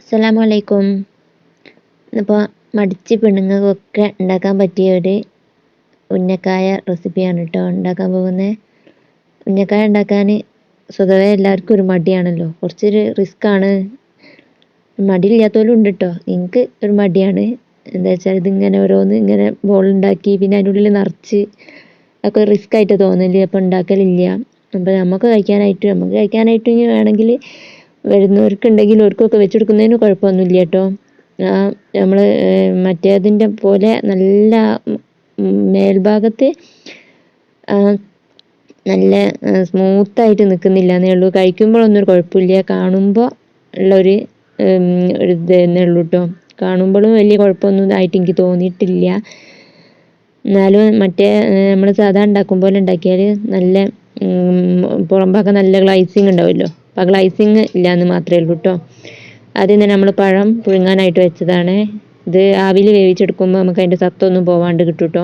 അസ്സലാമു അലൈക്കും ഇന്നിപ്പോൾ മടിച്ച് പെണ്ണുങ്ങൾക്കൊക്കെ ഉണ്ടാക്കാൻ പറ്റിയ ഒരു ഉന്നക്കായ റെസിപ്പിയാണ് കേട്ടോ ഉണ്ടാക്കാൻ പോകുന്നത് ഉന്നക്കായ ഉണ്ടാക്കാൻ സ്വതവേ എല്ലാവർക്കും ഒരു മടിയാണല്ലോ. കുറച്ചൊരു റിസ്ക്കാണ് മടിയില്ലാത്തവരും ഉണ്ട് കേട്ടോ. എനിക്ക് ഒരു മടിയാണ്. എന്താ വെച്ചാൽ ഇതിങ്ങനെ ഓരോന്ന് ഇങ്ങനെ ബോളുണ്ടാക്കി പിന്നെ അതിന്റെ നിറച്ച് ഒക്കെ റിസ്ക് ആയിട്ട് തോന്നൽ. അപ്പോൾ ഉണ്ടാക്കലില്ല. അപ്പോൾ നമുക്ക് കഴിക്കാനായിട്ട് നമുക്ക് കഴിക്കാനായിട്ട് ഇനി വേണമെങ്കിൽ വരുന്നവർക്കുണ്ടെങ്കിൽ അവർക്കൊക്കെ വെച്ച് കൊടുക്കുന്നതിന് കുഴപ്പമൊന്നുമില്ല കേട്ടോ. നമ്മൾ മറ്റേതിന്റെ പോലെ നല്ല മേൽഭാഗത്ത് നല്ല സ്മൂത്തായിട്ട് നിൽക്കുന്നില്ല എന്നേ ഉള്ളൂ. കഴിക്കുമ്പോഴൊന്നും ഒരു കുഴപ്പമില്ല. കാണുമ്പോൾ ഉള്ളൊരു ഒരു ഇത് തന്നെ ഉള്ളൂ കേട്ടോ. കാണുമ്പോഴും വലിയ കുഴപ്പമൊന്നും ആയിട്ട് എനിക്ക് തോന്നിയിട്ടില്ല. എന്നാലും മറ്റേ നമ്മൾ സാധാ ഉണ്ടാക്കും പോലെ ഉണ്ടാക്കിയാൽ നല്ല പുറം ഭാഗം നല്ല ഗ്ലൈസിങ് ഉണ്ടാവുമല്ലോ. അപ്പോൾ ഗ്ലൈസിങ് എന്ന് മാത്രമേ ഉള്ളൂ കേട്ടോ ആദ്യം തന്നെ നമ്മൾ പഴം പുഴുങ്ങാനായിട്ട് വെച്ചതാണ്. ഇത് ആവിയിൽ വേവിച്ചെടുക്കുമ്പോൾ നമുക്ക് അതിന്റെ സത്തൊന്നും പോവാണ്ട് കിട്ടും കേട്ടോ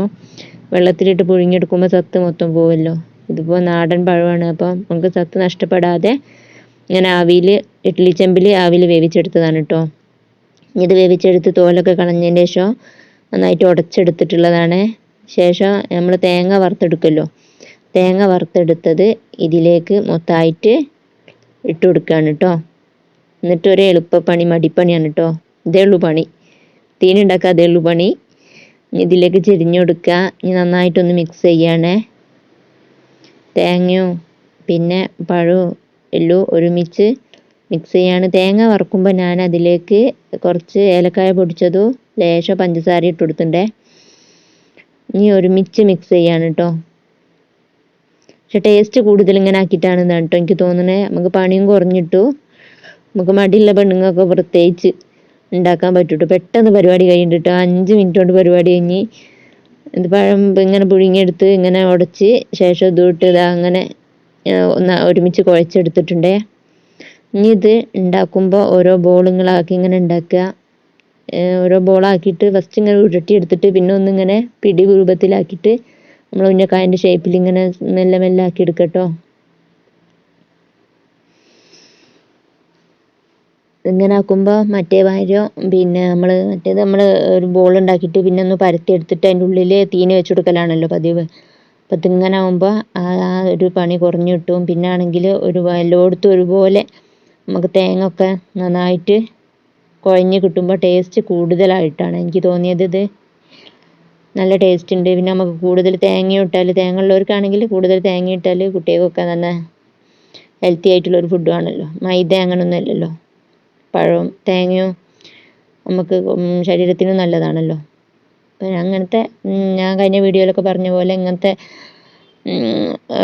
വെള്ളത്തിലിട്ട് പുഴുങ്ങിയെടുക്കുമ്പോൾ സത്ത് മൊത്തം പോവല്ലോ. ഇതിപ്പോൾ നാടൻ പഴമാണ്. അപ്പോൾ നമുക്ക് സത്ത് നഷ്ടപ്പെടാതെ ഇങ്ങനെ ആവിയിൽ ഇഡ്ഡലി ചെമ്പിൽ ആവിയിൽ വേവിച്ചെടുത്തതാണ് കേട്ടോ ഇത് വേവിച്ചെടുത്ത് തോലൊക്കെ കളഞ്ഞതിന് ശേഷം നന്നായിട്ട് ഉടച്ചെടുത്തിട്ടുള്ളതാണ്. ശേഷം നമ്മൾ തേങ്ങ വറുത്തെടുക്കല്ലോ. തേങ്ങ വറുത്തെടുത്തത് ഇതിലേക്ക് മൊത്തമായിട്ട് ഇട്ട് കൊടുക്കുകയാണ് കേട്ടോ എന്നിട്ട് ഒരു എളുപ്പപ്പണി മടിപ്പണിയാണ് കേട്ടോ ഇതേ ഉള്ളൂ പണി. തീനുണ്ടാക്കുക അതേ ഉള്ളൂ പണി. ഇതിലേക്ക് ചെരിഞ്ഞു കൊടുക്കുക ഇനി നന്നായിട്ടൊന്ന് മിക്സ് ചെയ്യണേ. തേങ്ങയും പിന്നെ പഴവും എല്ലാം ഒരുമിച്ച് മിക്സ് ചെയ്യാണ്. തേങ്ങ വറുക്കുമ്പോൾ ഞാൻ അതിലേക്ക് കുറച്ച് ഏലക്കായ പൊടിച്ചതും ലേശം പഞ്ചസാര ഇട്ട് കൊടുത്തിട്ടുണ്ടേ. ഇനി ഒരുമിച്ച് മിക്സ് ചെയ്യാണ് കേട്ടോ പക്ഷെ ടേസ്റ്റ് കൂടുതൽ ഇങ്ങനെ ആക്കിയിട്ടാണ് കേട്ടോ എനിക്ക് തോന്നണേ. നമുക്ക് പണിയും കുറഞ്ഞിട്ടു. നമുക്ക് മടിയുള്ള പെണ്ണുങ്ങൾക്ക് പ്രത്യേകിച്ച് ഉണ്ടാക്കാൻ പറ്റൂട്ടോ. പെട്ടെന്ന് പരിപാടി കഴിഞ്ഞിട്ട് അഞ്ച് മിനിറ്റ് കൊണ്ട് പരിപാടി കഴിഞ്ഞ് ഇത് പഴം ഇങ്ങനെ പുഴുങ്ങിയെടുത്ത് ഇങ്ങനെ ഉടച്ച് ശേഷം ഇട്ട് ഇതാ അങ്ങനെ ഒന്ന് ഒരുമിച്ച് കുഴച്ചെടുത്തിട്ടുണ്ടേ. ഇനി ഇത് ഉണ്ടാക്കുമ്പോൾ ഓരോ ബോളുകളാക്കി ഇങ്ങനെ ഉണ്ടാക്കുക. ഓരോ ബോളാക്കിയിട്ട് ഫസ്റ്റ് ഇങ്ങനെ ഉരുട്ടിയെടുത്തിട്ട് പിന്നെ ഒന്നിങ്ങനെ പിടി രൂപത്തിലാക്കിയിട്ട് നമ്മൾ ഉന്നക്കായന്റെ ഷേപ്പിൽ ഇങ്ങനെ മെല്ലെ മെല്ലെ ആക്കി എടുക്കട്ടോ. ഇങ്ങനെ ആക്കുമ്പോൾ മറ്റേ കാര്യം പിന്നെ നമ്മൾ മറ്റേത് നമ്മൾ ഒരു ബോൾ ഉണ്ടാക്കിയിട്ട് പിന്നെ ഒന്ന് പരത്തി എടുത്തിട്ട് അതിന്റെ ഉള്ളിൽ തീന വെച്ച് കൊടുക്കലാണല്ലോ പതിവ്. അപ്പം ഇതിങ്ങനെ ആകുമ്പോൾ ആ ഒരു പണി കുറഞ്ഞു കിട്ടും. പിന്നെ ആണെങ്കിൽ ഒരു എല്ലായിടത്തും ഒരുപോലെ നമുക്ക് തേങ്ങ ഒക്കെ നന്നായിട്ട് കുഴഞ്ഞ് കിട്ടുമ്പോൾ ടേസ്റ്റ് കൂടുതലായിട്ടാണ് എനിക്ക് തോന്നിയത് ഇത്. നല്ല ടേസ്റ്റ് ഉണ്ട്. പിന്നെ നമുക്ക് കൂടുതൽ തേങ്ങ ഇട്ടാൽ തേങ്ങ ഉള്ളവർക്കാണെങ്കിൽ കൂടുതൽ തേങ്ങ ഇട്ടാൽ കുട്ടികൾക്കൊക്കെ നല്ല ഹെൽത്തി ആയിട്ടുള്ള ഒരു ഫുഡും ആണല്ലോ. മൈദ അങ്ങനൊന്നും അല്ലല്ലോ പഴവും തേങ്ങയും നമുക്ക് ശരീരത്തിന് നല്ലതാണല്ലോ. അപ്പം അങ്ങനത്തെ ഞാൻ കഴിഞ്ഞ വീഡിയോയിലൊക്കെ പറഞ്ഞ പോലെ ഇങ്ങനത്തെ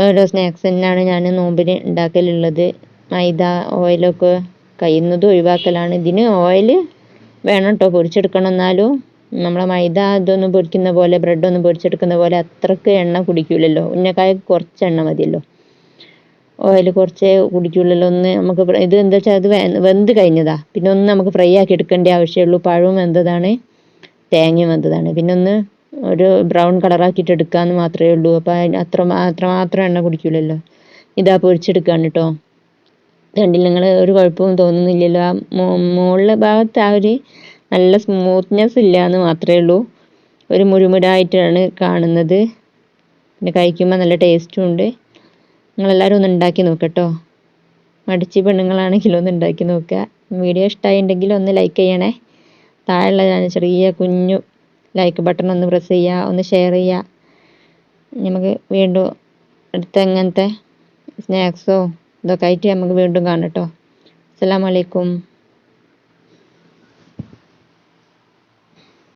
ഓരോ സ്നാക്സ് തന്നെയാണ് ഞാൻ നോമ്പിന് ഉണ്ടാക്കലുള്ളത് മൈദ ഓയിലൊക്കെ കഴിയുന്നതും ഒഴിവാക്കലാണ്. ഇതിന് ഓയിൽ വേണം കേട്ടോ പൊരിച്ചെടുക്കണം എന്നാലും. നമ്മളെ മൈദ ഇതൊന്നും പൊടിക്കുന്ന പോലെ ബ്രെഡൊന്നും പൊടിച്ചെടുക്കുന്ന പോലെ അത്രയ്ക്ക് എണ്ണ കുടിക്കില്ലല്ലോ ഉന്നക്കായ കുറച്ച് എണ്ണ മതിയല്ലോ. ഓയിൽ കുറച്ചേ കുടിക്കുള്ളല്ലോ ഒന്ന് നമുക്ക് ഇത് എന്താ വെച്ചാൽ അത് വെന്ത് കഴിഞ്ഞതാ. പിന്നെ ഒന്ന് നമുക്ക് ഫ്രൈ ആക്കി എടുക്കേണ്ട ആവശ്യമുള്ളൂ. പഴവും വെന്തതാണ് തേങ്ങയും വെന്തതാണ്. പിന്നെ ഒന്ന് ഒരു ബ്രൗൺ കളറാക്കിയിട്ട് എടുക്കാമെന്ന് മാത്രമേ ഉള്ളൂ. അപ്പോൾ അത്ര അത്രമാത്രം എണ്ണ കുടിക്കില്ലല്ലോ ഇതാ പൊരിച്ചെടുക്കാണ് കേട്ടോ കണ്ടില്ല നിങ്ങൾ ഒരു കുഴപ്പവും തോന്നുന്നില്ലല്ലോ. ആ മുകളിലെ ഭാഗത്ത് ആ ഒരു നല്ല സ്മൂത്ത്നെസ് ഇല്ല എന്ന് മാത്രമേ ഉള്ളൂ. ഒരു മുഴുമുടായിട്ടാണ് കാണുന്നത്. പിന്നെ കഴിക്കുമ്പോൾ നല്ല ടേസ്റ്റും ഉണ്ട്. നിങ്ങളെല്ലാവരും ഒന്ന് ഉണ്ടാക്കി നോക്കട്ടോ. മടിച്ച് പെണ്ണുങ്ങളാണെങ്കിലും ഒന്ന് ഉണ്ടാക്കി നോക്കുക. വീഡിയോ ഇഷ്ടമായിട്ടുണ്ടെങ്കിൽ ഒന്ന് ലൈക്ക് ചെയ്യണേ. താഴെയുള്ള ഞാൻ ചെറിയ കുഞ്ഞു ലൈക്ക് ബട്ടൺ ഒന്ന് പ്രസ് ചെയ്യുക ഒന്ന് ഷെയർ ചെയ്യുക. നമുക്ക് വീണ്ടും അടുത്ത എങ്ങനത്തെ സ്നാക്സോ ഇതൊക്കെ ആയിട്ട് നമുക്ക് വീണ്ടും കാണട്ടോ അസ്സാം വലൈക്കും